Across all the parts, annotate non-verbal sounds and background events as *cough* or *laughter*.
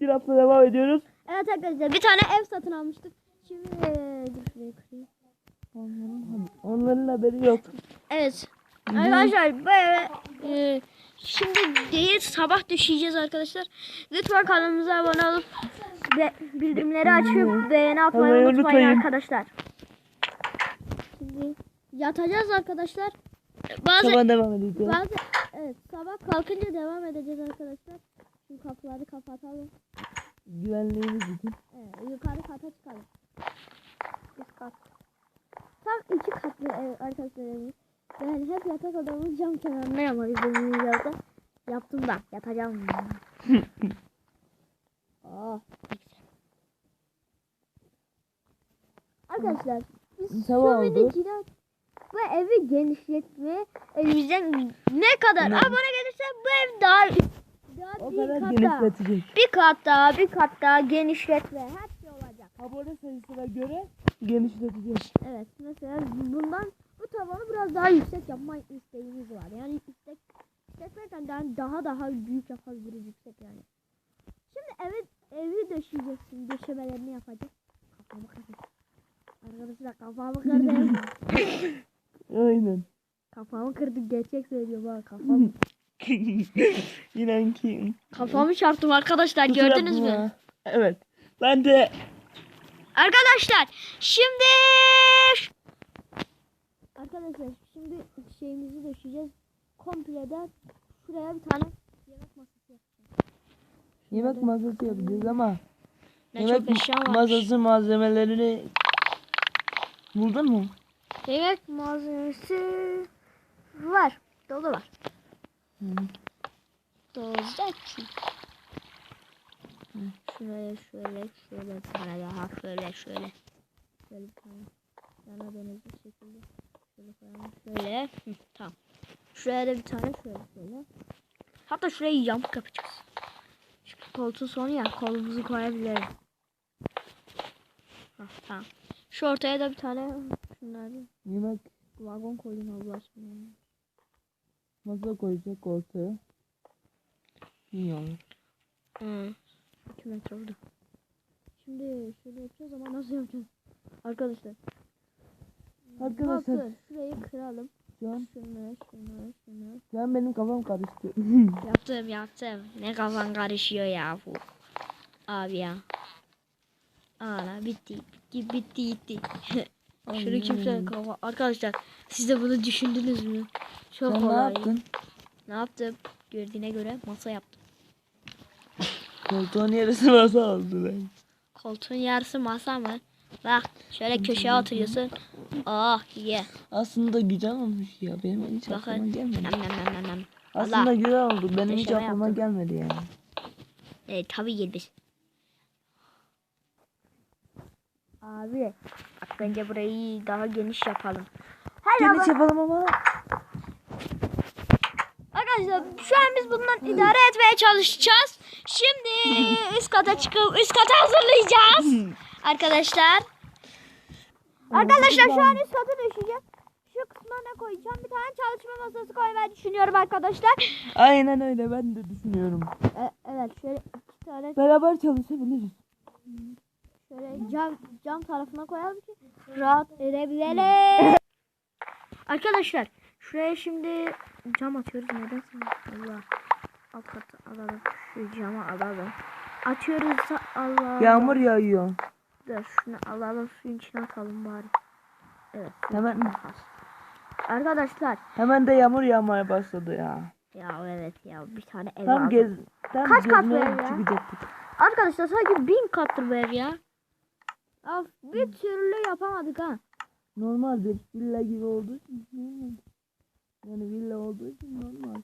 İstilafla devam ediyoruz. Evet arkadaşlar bir tane ev satın almıştık. Şimdi. Onların, onların haberi yok. Evet. Arkadaşlar bu eve e, şimdi değil sabah düşeceğiz arkadaşlar. Lütfen kanalımıza abone olup ve bildirimleri açıp beğeni atmayı Hemen unutmayın unutmayın. arkadaşlar. Şimdi yatacağız arkadaşlar. Bazı Sabah devam edeceğiz. bazı evet sabah kalkınca devam edeceğiz arkadaşlar. Şimdi kapıları kapatalım. Güvenliğimiz için. Evet, yukarı kata çıkalım. Üst kat. Tam iki katlı ev arkadaşlar evimiz. Yani hep yatak odamız cam kenarına yamayız benim yazda. Yaptım da yatacağım. *laughs* oh, Arkadaşlar biz Sabah şu videoda bu evi genişletme elimizden ne kadar Ne? abone gelirse bu ev daha O kadar genişleteceğiz. Bir kat daha, bir kat daha genişletme. Her şey olacak. Abone sayısına göre genişleteceğiz. Evet, mesela bundan bu tavanı biraz daha yüksek yapma isteğimiz var. Yani istek isteklerken daha daha, daha büyük yapabiliriz yüksek yani. Şimdi evi evi döşeyeceğiz şimdi döşemelerini yapacağız. Kafamı kırdım. Arkadaşlar kafamı kırdım. *laughs* Aynen. kafamı kırdım gerçek söylüyorum ha kafamı. *laughs* İnan ki. kafamı çarptım arkadaşlar Kusura gördünüz mü? Evet. Ben de Arkadaşlar şimdi Arkadaşlar şimdi şeyimizi döşeyeceğiz. Komple de şuraya bir tane yemek masası yapacağız. yemek masası yapacağız ama Ne yemek masası malzemelerini buldun mu? Yemek malzemesi var. Dolu var. Hı. Dolacak ki. Şuraya şöyle şöyle tane daha şöyle şöyle. Şöyle tane. Yana dönecek şekilde. Şöyle koyalım. Şöyle. Hı, tamam. Şuraya da bir tane şöyle şöyle. Hatta şurayı yamuk yapacağız. Şu koltuğun sonu ya kolumuzu koyabilirim. Hah, tamam. Şu ortaya da bir tane şunlardan Yemek vagon koyayım Allah aşkına. Masa koyacak ortaya. İyi olur. Hı. 2 metre oldu. Şimdi şöyle yapacağız ama nasıl yapacağız? Arkadaşlar. Arkadaşlar Bakın şurayı kıralım. şu an, Şunu, şunu, şunu. şu an benim kafam karıştı. *laughs* Yaptım yaptım. Ne kafan karışıyor ya bu. Abi ya. Ana bitti. Bitti bitti gitti. *laughs* Şunu kimse kafa. Arkadaşlar siz de bunu düşündünüz mü? Çok Sen ne yaptın? Ne yaptım? Gördüğüne göre masa yaptım. Koltuğun yarısı masa oldu ben. Koltuğun yarısı masa mı? Bak şöyle köşeye oturuyorsun. Oh ye. Aslında güzel olmuş ya. Benim hiç aklıma Bakın. gelmedi. Nam nam nam nam nam. Aslında Allah. güzel oldu. Benim hiç aklıma yaptım. gelmedi yani. Evet tabii gelmiş. Abi bence burayı daha geniş yapalım. Hala Geniş yapalım ama. Arkadaşlar şu an biz bundan idare etmeye çalışacağız. Şimdi *laughs* üst kata çıkıp üst kata hazırlayacağız. *laughs* Arkadaşlar. Arkadaşlar şu an üst kata düşeceğiz. Şu kısma ne koyacağım? Bir tane çalışma masası koymayı düşünüyorum arkadaşlar. *laughs* Aynen öyle ben de düşünüyorum. E, evet şöyle iki tane Beraber çalışabiliriz. Şöyle cam cam tarafına koyalım ki rahat edebilelim. Arkadaşlar şuraya şimdi cam atıyoruz neden Allah alt katı alalım şu camı alalım açıyoruz da Allah Yağmur yağıyor. Dur şunu alalım suyun içine atalım bari evet Hemen arkadaşlar hemen de yağmur yağmaya başladı ya. ya evet ya bir tane ev Tam aldım. gez tam Kaç gezmeye ev ya? çıkacaktık. arkadaşlar sanki bin kattır bu ev ya ya bir türlü yapamadık ha Normal bir villa gibi olduğu için normal. Yani villa olduğu için normal.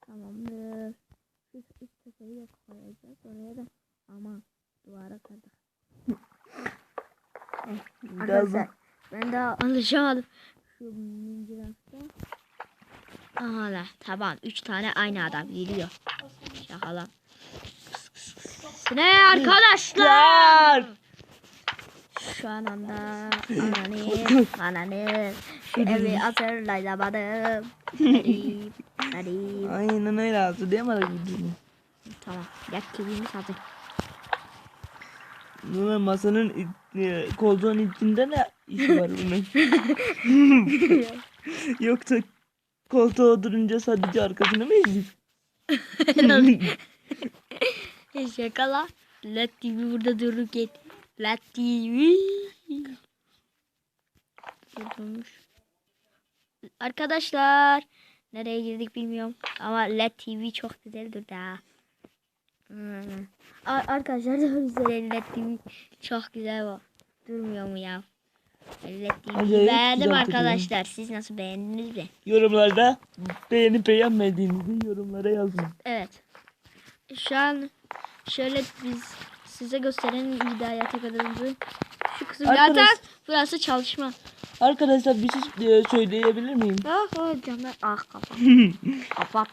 Tamamdır. Şu üst tepeyi de koyacağız. Oraya da ama duvara. Biraz Arkadaşlar ben daha alışamadım. Şu mincirafta. Aha la tamam. Üç tane aynı adam geliyor. Şakalan. Ne arkadaşlar? Şu an anda ananı, ananı, şu evi hatırlayamadım. Garip. Hadi. Aynen öyle hatırlayamadık videonu. Tamam. Yak TV'miz hazır. Bunun masanın e, koltuğun içinde ne işi var *laughs* bunun? Yoksa koltuğa oturunca sadece arkasını mı eziyor? *laughs* *laughs* Şaka LED TV burada durur git. LED TV. Durmuş. Arkadaşlar. Nereye girdik bilmiyorum. Ama LED TV çok güzeldir daha. Hmm. Ar- Arkadaşlar da *laughs* LED TV çok güzel bu. Durmuyor mu ya? TV'yi Acayip beğendim güzel arkadaşlar. Siz nasıl beğendiniz mi? Yorumlarda beğenip beğenmediğinizi yorumlara yazın. Evet. Şu an şöyle biz size gösterelim hidayet kadınımızı. Şu kısım Arkadaş- zaten burası çalışma. Arkadaşlar bir şey e, söyleyebilir miyim? Ah hocam ben ah kapat. *laughs* kapat.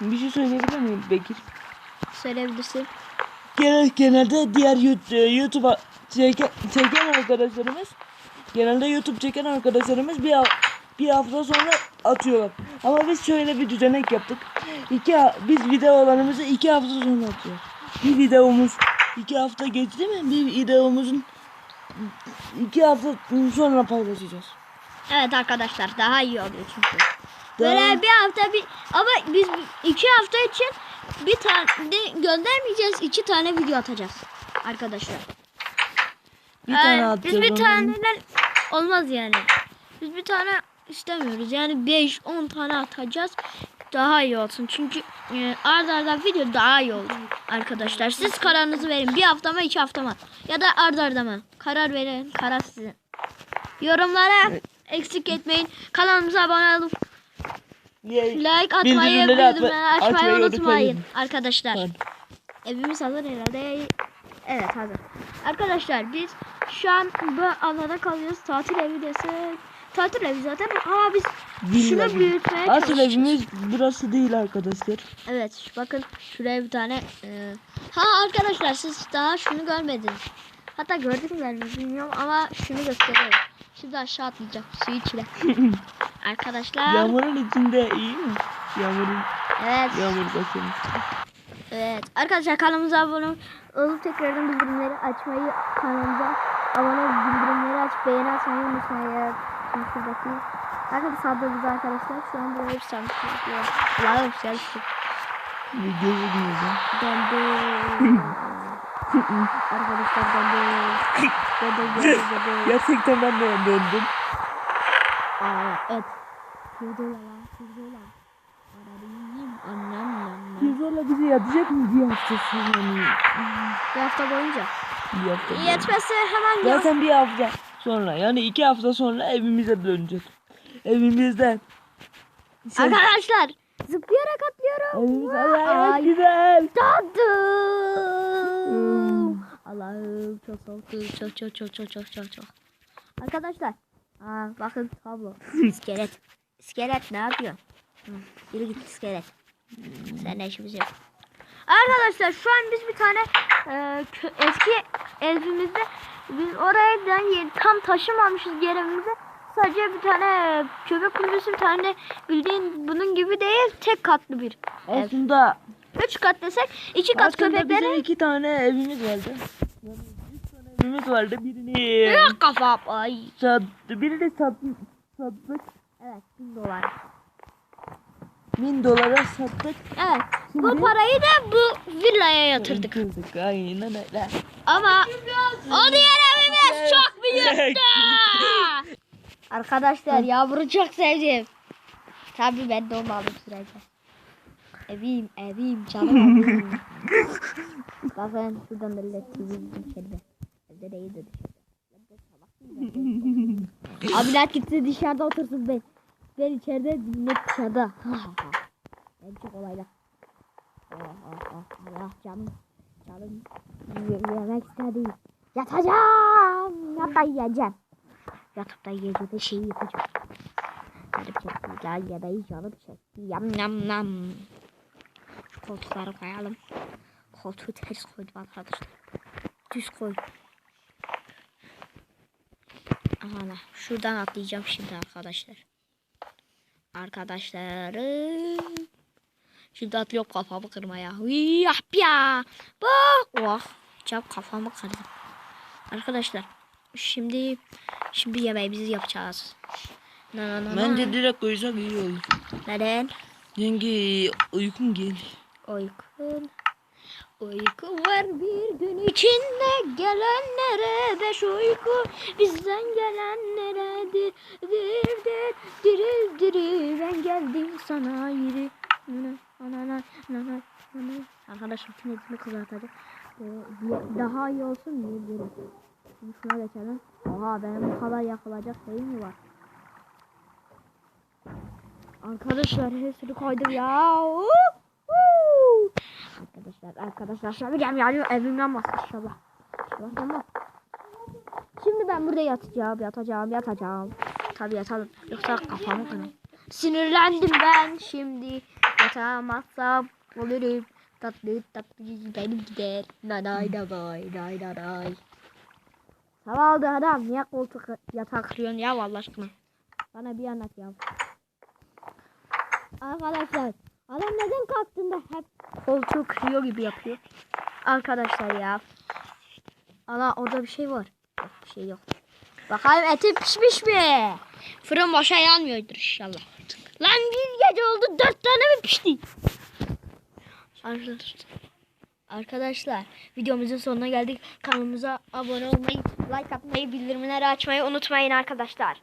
Bir şey söyleyebilir miyim Bekir? Söyleyebilirsin. Genel, genelde diğer e, YouTube'a çeken, çeken arkadaşlarımız genelde YouTube çeken arkadaşlarımız bir, bir hafta sonra atıyorlar. Ama biz şöyle bir düzenek yaptık. İki, biz videolarımızı iki hafta sonra atıyoruz. Bir videomuz iki hafta geçti mi? Bir videomuzun iki hafta sonra paylaşacağız. Evet arkadaşlar daha iyi oluyor çünkü. Daha- Böyle bir hafta bir ama biz iki hafta için bir tane göndermeyeceğiz. iki tane video atacağız arkadaşlar. Bir tane atacağız. Biz bir taneden olmaz yani. Biz bir tane istemiyoruz. Yani 5-10 tane atacağız. Daha iyi olsun. Çünkü e, arda arda video daha iyi olur. Arkadaşlar siz kararınızı verin. Bir hafta mı iki hafta mı? Ya da arda arda mı? Karar verin. Karar sizin. Yorumlara eksik etmeyin. Kanalımıza abone olup like atmayı, Bildirimleri atma- açmayı açmayı unutmayın. Arkadaşlar. Tamam. Evimiz hazır herhalde. Evet hazır. Arkadaşlar biz şu an bu alanda kalıyoruz. Tatil evi desek. Tatil evi zaten ama biz Villa şunu büyütmeye Asıl çalışacağız. evimiz burası değil arkadaşlar. Evet bakın şuraya bir tane. e, Ha arkadaşlar siz daha şunu görmediniz. Hatta gördünüz mü bilmiyorum ama şunu göstereyim. Şimdi aşağı atlayacağım. Suyu içine. *laughs* Arkadaşlar. Yağmurun içinde iyi mi? Yağmurun Evet. yağmur başlamış. Evet. Arkadaşlar kanalımıza abone olup tekrardan bildirimleri açmayı kanalımıza abone olup bildirimleri aç beğeni atmayı unutmayın. Şimdi şuradaki Arkadaşlar saldırıyoruz arkadaşlar. Şu an buraya bir sarmış yapıyor. Allah'ım şey şu. Video çekmiyoruz. Döndü. arkadaşlar döndü. Döndü döndü döndü. Gerçekten ben de döndüm. Aa, evet. Kırdılar lan. Kırdılar. Ararayım. Annem annem. Pirzola bize yatacak mı bir hafta sonra? Bir hafta boyunca. Bir hafta sonra. Yetmezse hemen yap. Zaten bir hafta sonra yani iki hafta sonra evimize dönecek. Evimizden. Sen, Arkadaşlar zıplayarak atlıyorum. Ay, güzel. Tadım. Allah'ım çok soğuktu. Çok çok çok çok çok çok çok. Arkadaşlar. Aa, bakın tablo. *laughs* İskelet. İskelet ne yapıyor? Hı, Yürü git iskelet. Sen işimiz yok. Arkadaşlar şu an biz bir tane e, eski evimizde biz oraya da yeni- tam taşımamışız yerimize. Sadece bir tane köpek kulübesi bir tane bildiğin bunun gibi değil tek katlı bir ev. Aslında, Üç kat desek iki kat aslında bizim köpekleri iki tane evimiz vardı. Yani üç tane evimiz vardı. Birini Yok kafam ay. sattı. Birini sat, sattık. Evet bin dolar. Bin dolara sattık. Evet bu Şimdi- parayı da bu villaya yatırdık. Yatırdık. Aynen öyle. Ama o diğer evimiz çok büyüktü. *laughs* Arkadaşlar yavru çok sevdim. Tabii ben de onu aldım sürece. Evim evim canım *laughs* evim. Bakın şuradan da led TV içeride. Evde de dışarıda. *laughs* Abiler gitti dışarıda otursun ben. Ben içeride net dışarıda. ben çok olayla. Oh, oh, oh. Allah canım. Canım. Ye- yemek istedi. Yatacağım. Yatta yiyeceğim. Yatıp da yiyeceğim şeyi yapacağım. Canım çekti. Ya yemeği canım çekti. Yam yam yam. Şu koltukları koyalım. Koltuğu ters koydum arkadaşlar. Düz koy. Aha şuradan atlayacağım şimdi arkadaşlar. Arkadaşlarım. Şimdi atlıyorum kafamı kırmaya. Yah ya. Bak. Oh. Çap kafamı kırdım. Arkadaşlar şimdi şimdi yemeğimizi yapacağız. Na na na. Bence direkt uyusak iyi olur. Neden? Yenge uykum geliyor. Uykun. Uyku var bir gün içinde gelenlere beş uyku bizden gelenlere dir dir dir diril diril ben geldim sana yürü Nana, nana, nana, nana. Arkadaşlar şimdi hepsini kızartacak. Ee, daha iyi olsun diye diyorum. Şimdi şuna geçelim. Oha benim bu kadar yakılacak şey mi var? Arkadaşlar hepsini koydum ya. Uhu! Arkadaşlar arkadaşlar şöyle yani evimden bas inşallah. İnşallah tamam. Şimdi ben burada yatacağım yatacağım yatacağım. Tabi yatalım yoksa kafamı kırarım. Sinirlendim ben şimdi yatamazsam olurum. Tatlı tatlı benim gider. Nanay nanay nay nanay. Sabah oldu adam niye koltuk yatağa kırıyorsun ya Allah aşkına. Bana bir anlat ya. Arkadaşlar adam neden kalktığında hep koltuğu kırıyor gibi yapıyor. Arkadaşlar ya. Ana orada bir şey var. Bir şey yok. Bakalım eti pişmiş mi? Fırın boşa yanmıyordur inşallah. Lan bir gece oldu dört tane mi pişti? Arkadaşlar videomuzun sonuna geldik. Kanalımıza abone olmayı, like atmayı, bildirimleri açmayı unutmayın arkadaşlar.